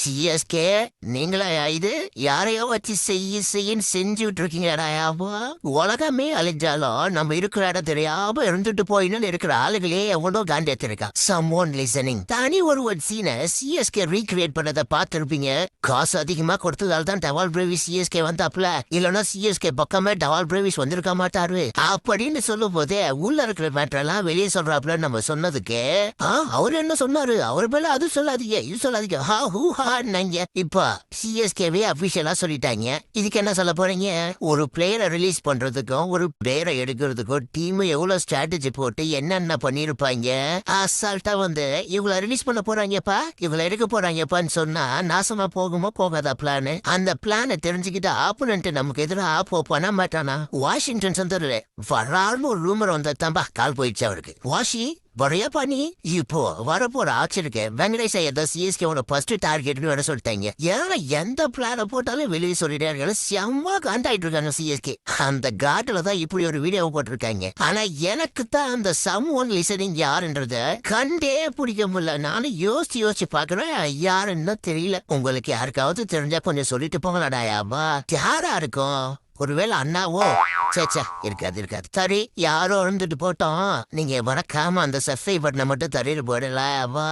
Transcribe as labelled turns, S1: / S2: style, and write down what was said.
S1: CSK நீங்களா இது? யாரையோ வச்சு செய்ய செய்யன்னு செஞ்சுட்டு இருக்கீங்கடாயாவா உலகமே அழிஞ்சாலும் நம்ம இருக்கிற இடம் தெரியாம இருந்துட்டு போயின்னு இருக்கிற ஆளுகளே எவ்வளோ காண்டியத்திருக்கா சம் ஒன் லிசனிங் தனி ஒரு ஒரு சீனை சிஎஸ்கே ரீக்ரியேட் பண்ணதை பார்த்துருப்பீங்க. காசு அதிகமா கொடுத்ததால தான் டவால் பிரேவிஸ் சிஎஸ்கே வந்தாப்ல இல்லைன்னா சிஎஸ்கே பக்கமே டவால் பிரேவிஸ் வந்திருக்க மாட்டாரு. அப்படின்னு சொல்லும் போதே உள்ள இருக்கிற மேட்டரெல்லாம் வெளியே சொல்றாப்ல நம்ம சொன்னதுக்கு அவர் என்ன சொன்னாரு? அவர் மேல அது சொல்லாதீங்க இது சொல்லாதீங்க. ஹா ஹூ ஹா ஹான்னாங்க இப்போ சிஎஸ்கேவே அபிஷியலா சொல்லிட்டாங்க. இதுக்கு என்ன சொல்ல போறீங்க? ஒரு பிளேயரை ரிலீஸ் பண்றதுக்கும் ஒரு பிளேயரை எடுக்கிறதுக்கும் டீம் எவ்வளவு ஸ்ட்ராட்டஜி போட்டு என்னென்ன பண்ணிருப்பாங்க அசால்ட்டா வந்து இவங்கள ரிலீஸ் பண்ண போறாங்கப்பா? இவங்கள எடுக்க போறாங்கப்பான்னு சொன்னா நாசமா போகுமோ போகாதா பிளான் அந்த பிளானை தெரிஞ்சுக்கிட்டு ஆப்போனன்ட் நமக்கு எதிராக போ பண்ண மாட்டானா? வாஷிங்டன் சந்தர்ல வரான்னு ஒரு ரூமர் வந்ததாம்பா கால் போயிடுச்சு அவருக்கு. வாஷி வரைய பண்ணி இப்போ வரப்போற ஆட்சிருக்கு வெங்கடேஷ் ஐயர் சிஎஸ்கேவோட ஃபர்ஸ்ட் டார்கெட்னு வர சொல்லிட்டாங்க. ஏன்னா எந்த பிளான போட்டாலும் வெளியே சொல்லிட்டாங்க செம்ம காண்டாயிட்டு இருக்காங்க சிஎஸ்கே அந்த காட்டுல தான் இப்படி ஒரு வீடியோ போட்டிருக்காங்க. ஆனா எனக்கு தான் அந்த சம் ஒன் லிசனிங் யாருன்றத கண்டே பிடிக்க முடியல. நானும் யோசிச்சு யோசிச்சு பாக்குறேன் யாருன்னு தெரியல. உங்களுக்கு யாருக்காவது தெரிஞ்சா கொஞ்சம் சொல்லிட்டு போங்களாடாயாமா யாரா இருக்கும்? ஒருவேளை அண்ணாவோ சே சே இருக்காது இருக்காது. சரி யாரும் அழுந்துட்டு போட்டோம் நீங்க வணக்காம அந்த சஃபை பட்டனை மட்டும் தரையில் போடல அவா